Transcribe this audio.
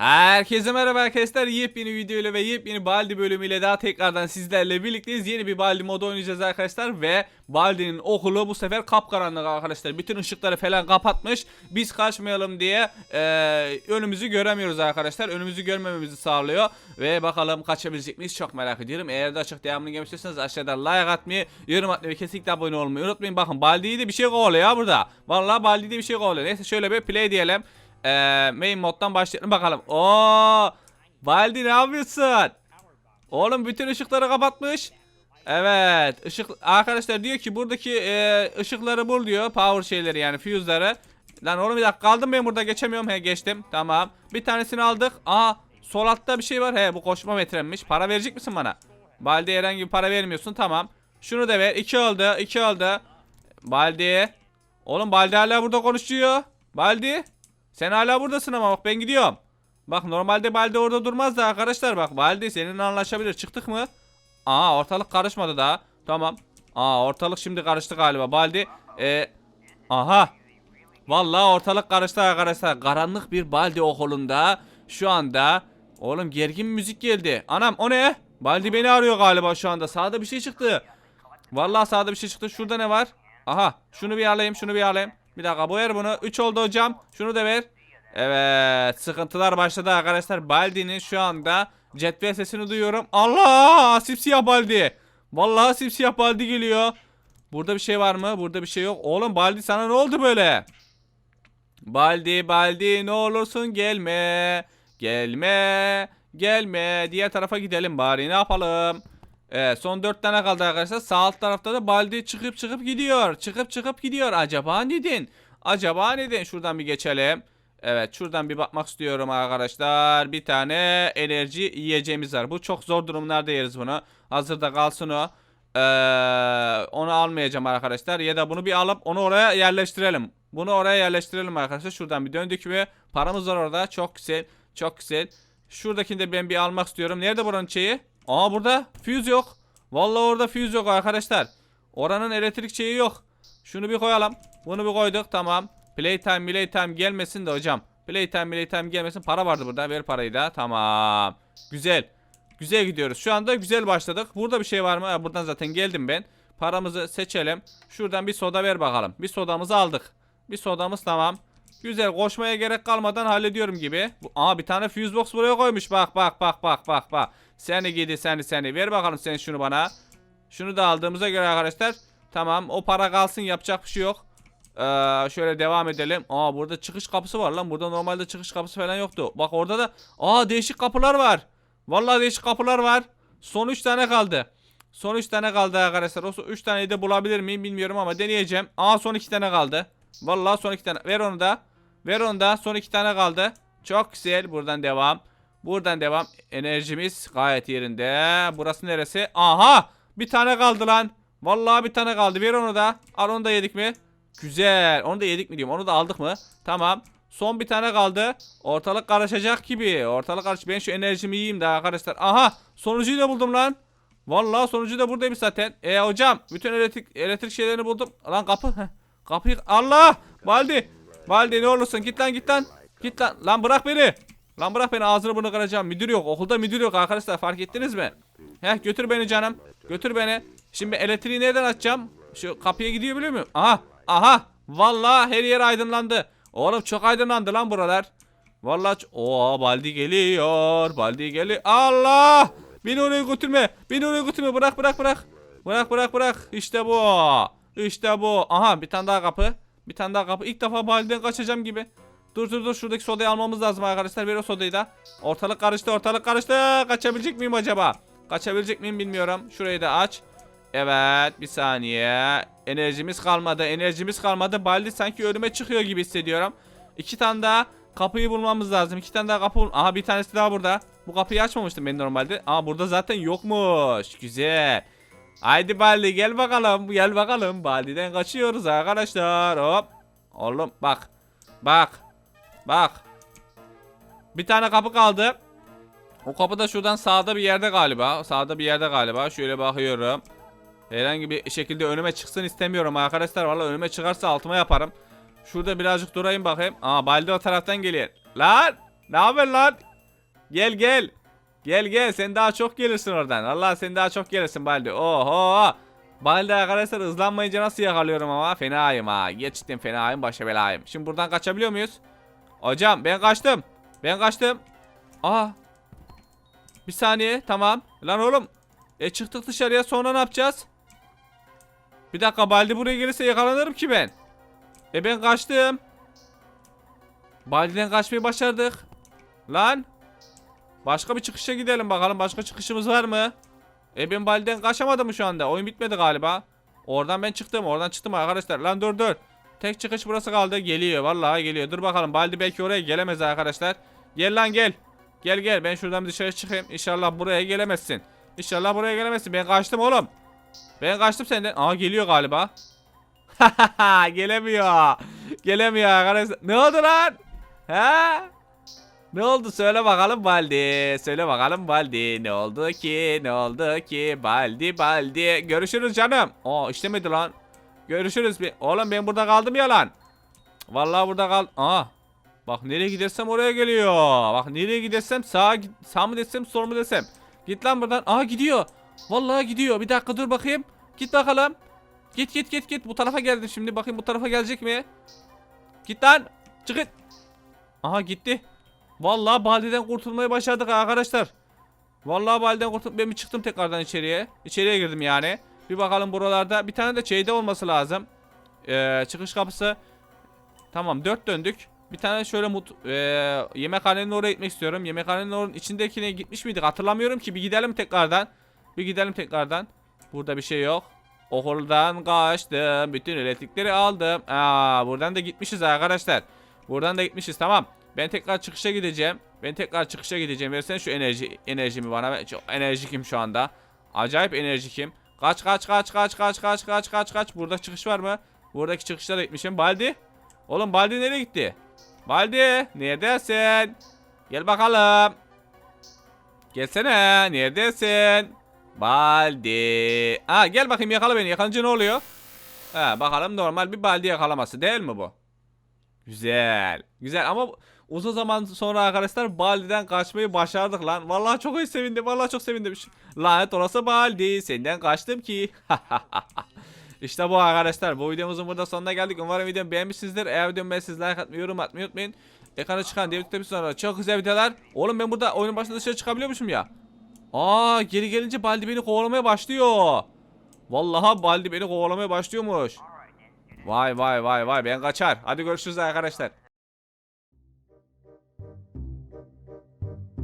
Herkese merhaba arkadaşlar. Yepyeni videoyla ve yepyeni Baldi bölümüyle daha tekrardan sizlerle birlikteyiz. Yeni bir Baldi modu oynayacağız arkadaşlar ve Baldi'nin okulu bu sefer kapkaranlık arkadaşlar. Bütün ışıkları falan kapatmış. Biz kaçmayalım diye e, önümüzü göremiyoruz arkadaşlar. Önümüzü görmememizi sağlıyor ve bakalım kaçabilecek miyiz çok merak ediyorum. Eğer de açık devamını gelmek istiyorsanız aşağıdan like atmayı, yorum atmayı ve kesinlikle abone olmayı unutmayın. Bakın Baldi'yi de bir şey kovalıyor ya burada. Vallahi Baldi'yi de bir şey kovalıyor. Neyse şöyle bir play diyelim. Ee, main moddan başlayalım bakalım. Oo! Baldi ne yapıyorsun? Oğlum bütün ışıkları kapatmış. Evet, ışık arkadaşlar diyor ki buradaki e, ışıkları bul diyor. Power şeyleri yani fuse'ları. Lan oğlum bir dakika kaldım ben burada geçemiyorum. He geçtim. Tamam. Bir tanesini aldık. Aa, sol altta bir şey var. He bu koşma metremmiş. Para verecek misin bana? Baldi herhangi bir para vermiyorsun. Tamam. Şunu da ver. 2 oldu. 2 oldu. Baldi. Oğlum Baldi hala burada konuşuyor. Baldi. Sen hala buradasın ama bak ben gidiyorum. Bak normalde Baldi orada durmaz da arkadaşlar bak Baldi seninle anlaşabilir. Çıktık mı? Aa ortalık karışmadı daha. Tamam. Aa ortalık şimdi karıştı galiba. Baldi. E, aha. Vallahi ortalık karıştı arkadaşlar. Karanlık bir Baldi okulunda şu anda oğlum gergin müzik geldi. Anam o ne? Baldi beni arıyor galiba şu anda. Sağda bir şey çıktı. Vallahi sağda bir şey çıktı. Şurada ne var? Aha şunu bir alayım şunu bir alayım. Bir dakika bu ver bunu. 3 oldu hocam. Şunu da ver. Evet sıkıntılar başladı arkadaşlar. Baldi'nin şu anda cetvel sesini duyuyorum. Allah simsiyah Baldi. Vallahi simsiyah Baldi geliyor. Burada bir şey var mı? Burada bir şey yok. Oğlum Baldi sana ne oldu böyle? Baldi Baldi ne olursun gelme. Gelme. Gelme. Diğer tarafa gidelim bari ne yapalım. Evet son 4 tane kaldı arkadaşlar. Sağ alt tarafta da Baldi çıkıp çıkıp gidiyor. Çıkıp çıkıp gidiyor. Acaba neden? Acaba neden? Şuradan bir geçelim. Evet şuradan bir bakmak istiyorum arkadaşlar. Bir tane enerji yiyeceğimiz var. Bu çok zor durumlarda yeriz bunu. Hazırda kalsın o. Ee, onu almayacağım arkadaşlar. Ya da bunu bir alıp onu oraya yerleştirelim. Bunu oraya yerleştirelim arkadaşlar. Şuradan bir döndük mü? Paramız var orada. Çok güzel. Çok güzel. Şuradakini de ben bir almak istiyorum. Nerede buranın şeyi? Aa burada fuse yok. Vallahi orada fuse yok arkadaşlar. Oranın elektrik şeyi yok. Şunu bir koyalım. Bunu bir koyduk tamam. Playtime playtime gelmesin de hocam. Playtime playtime gelmesin. Para vardı burada. Ver parayı da. Tamam. Güzel. Güzel gidiyoruz. Şu anda güzel başladık. Burada bir şey var mı? Buradan zaten geldim ben. Paramızı seçelim. Şuradan bir soda ver bakalım. Bir sodamızı aldık. Bir sodamız tamam. Güzel koşmaya gerek kalmadan hallediyorum gibi. Aa bir tane fuse box buraya koymuş. Bak bak bak bak bak bak. Seni gidi seni seni. Ver bakalım sen şunu bana. Şunu da aldığımıza göre arkadaşlar. Tamam o para kalsın yapacak bir şey yok. Ee, şöyle devam edelim. Aa burada çıkış kapısı var lan. Burada normalde çıkış kapısı falan yoktu. Bak orada da aa değişik kapılar var. Vallahi değişik kapılar var. Son 3 tane kaldı. Son 3 tane kaldı arkadaşlar. O 3 taneyi de bulabilir miyim bilmiyorum ama deneyeceğim. Aa son 2 tane kaldı. Vallahi son 2 tane. Ver onu da. Ver onu da. Son 2 tane kaldı. Çok güzel. Buradan devam. Buradan devam. Enerjimiz gayet yerinde. Burası neresi? Aha! Bir tane kaldı lan. Vallahi bir tane kaldı. Ver onu da. Al onu da yedik mi? Güzel. Onu da yedik mi diyorum. Onu da aldık mı? Tamam. Son bir tane kaldı. Ortalık karışacak gibi. Ortalık karış. Ben şu enerjimi yiyeyim de arkadaşlar. Aha! Sonuncuyu da buldum lan. Vallahi sonucu da buradaymış zaten. E hocam bütün elektrik elektrik şeylerini buldum. Lan kapı. Kapıyı Allah! Baldi. Baldi ne olursun git lan git lan. Git lan. Lan bırak beni. Lan bırak beni ağzını bunu kıracağım. Müdür yok. Okulda müdür yok arkadaşlar fark ettiniz mi? Heh götür beni canım. Götür beni. Şimdi elektriği nereden açacağım? Şu kapıya gidiyor biliyor muyum? Aha. Aha. Vallahi her yer aydınlandı. Oğlum çok aydınlandı lan buralar. Vallahi Oo Baldi geliyor. Baldi geliyor. Allah! Beni oraya götürme. Beni oraya götürme. Bırak bırak bırak. Bırak bırak bırak. İşte bu. İşte bu. Aha bir tane daha kapı. Bir tane daha kapı. İlk defa Baldi'den kaçacağım gibi. Dur dur dur şuradaki sodayı almamız lazım arkadaşlar. Ver o sodayı da. Ortalık karıştı ortalık karıştı. Kaçabilecek miyim acaba? Kaçabilecek miyim bilmiyorum. Şurayı da aç. Evet bir saniye. Enerjimiz kalmadı. Enerjimiz kalmadı. Baldi sanki önüme çıkıyor gibi hissediyorum. İki tane daha kapıyı bulmamız lazım. İki tane daha kapı Aha bir tanesi daha burada. Bu kapıyı açmamıştım ben normalde. Aa burada zaten yokmuş. Güzel. Haydi Baldi gel bakalım. Gel bakalım. Baldi'den kaçıyoruz arkadaşlar. Hop. Oğlum bak. Bak. Bak. Bir tane kapı kaldı. O kapı da şuradan sağda bir yerde galiba. Sağda bir yerde galiba. Şöyle bakıyorum. Herhangi bir şekilde önüme çıksın istemiyorum arkadaşlar. Valla önüme çıkarsa altıma yaparım. Şurada birazcık durayım bakayım. Aa Baldi o taraftan geliyor. Lan! Ne haber lan? Gel gel. Gel gel sen daha çok gelirsin oradan. Allah sen daha çok gelirsin Baldi. Oho. Baldi arkadaşlar hızlanmayınca nasıl yakalıyorum ama fenayım ha. Geçtim fenayım başa belayım. Şimdi buradan kaçabiliyor muyuz? Hocam ben kaçtım. Ben kaçtım. Aa. Bir saniye tamam. Lan oğlum. E çıktık dışarıya sonra ne yapacağız? Bir dakika Baldi buraya gelirse yakalanırım ki ben. E ben kaçtım. Baldi'den kaçmayı başardık. Lan. Başka bir çıkışa gidelim bakalım. Başka çıkışımız var mı? E ben Baldi'den kaçamadım mı şu anda? Oyun bitmedi galiba. Oradan ben çıktım. Oradan çıktım arkadaşlar. Lan dur dur. Tek çıkış burası kaldı. Geliyor. Vallahi geliyor. Dur bakalım. Baldi belki oraya gelemez arkadaşlar. Gel lan gel. Gel gel. Ben şuradan dışarı çıkayım. İnşallah buraya gelemezsin. İnşallah buraya gelemezsin. Ben kaçtım oğlum. Ben kaçtım senden. Aa geliyor galiba. Gelemiyor. Gelemiyor arkadaşlar. Ne oldu lan? Ha? Ne oldu söyle bakalım Baldi. Söyle bakalım Baldi. Ne oldu ki? Ne oldu ki? Baldi Baldi. Görüşürüz canım. Aa işlemedi lan. Görüşürüz. Bir... Oğlum ben burada kaldım ya lan. Vallahi burada kal. Aa. Bak nereye gidersem oraya geliyor. Bak nereye gidersem sağa sağ mı desem sol mu desem. Git lan buradan. Aa gidiyor. Vallahi gidiyor. Bir dakika dur bakayım. Git bakalım. Git git git git. Bu tarafa geldi şimdi. Bakayım bu tarafa gelecek mi? Git lan. Çık git. Aha gitti. Vallahi Baldi'den kurtulmayı başardık arkadaşlar. Vallahi Baldi'den kurtuldum. Ben bir çıktım tekrardan içeriye. İçeriye girdim yani. Bir bakalım buralarda. Bir tane de şeyde olması lazım. Ee, çıkış kapısı. Tamam dört döndük. Bir tane şöyle mut ee, yemekhanenin oraya gitmek istiyorum. Yemekhanenin oranın içindekine gitmiş miydik hatırlamıyorum ki. Bir gidelim tekrardan. Bir gidelim tekrardan. Burada bir şey yok. Okuldan kaçtım. Bütün elektrikleri aldım. Aa, buradan da gitmişiz arkadaşlar. Buradan da gitmişiz tamam. Ben tekrar çıkışa gideceğim. Ben tekrar çıkışa gideceğim. Versene şu enerji enerjimi bana. Ben çok enerjikim şu anda. Acayip enerjikim. Kaç kaç kaç kaç kaç kaç kaç kaç kaç. Burada çıkış var mı? Buradaki çıkışta da gitmişim. Baldi. Oğlum Baldi nereye gitti? Baldi neredesin? Gel bakalım. Gelsene neredesin? Baldi. Aa gel bakayım yakala beni. Yakalayınca ne oluyor? Ha bakalım normal bir baldi yakalaması değil mi bu? Güzel. Güzel ama uzun zaman sonra arkadaşlar Baldi'den kaçmayı başardık lan. Vallahi çok sevindim. Vallahi çok sevindim. Lanet orası Baldi. Senden kaçtım ki. işte bu arkadaşlar. Bu videomuzun burada sonuna geldik. Umarım videomu beğenmişsinizdir. Eğer videomu beğendiyseniz like atmayı, yorum atmayı unutmayın. Ekrana çıkan diğer bir sonra çok güzel videolar. Oğlum ben burada oyunun başında dışarı çıkabiliyormuşum ya. Aa geri gelince Baldi beni kovalamaya başlıyor. Vallahi Baldi beni kovalamaya başlıyormuş. Vay vay vay vay ben kaçar. Hadi görüşürüz arkadaşlar.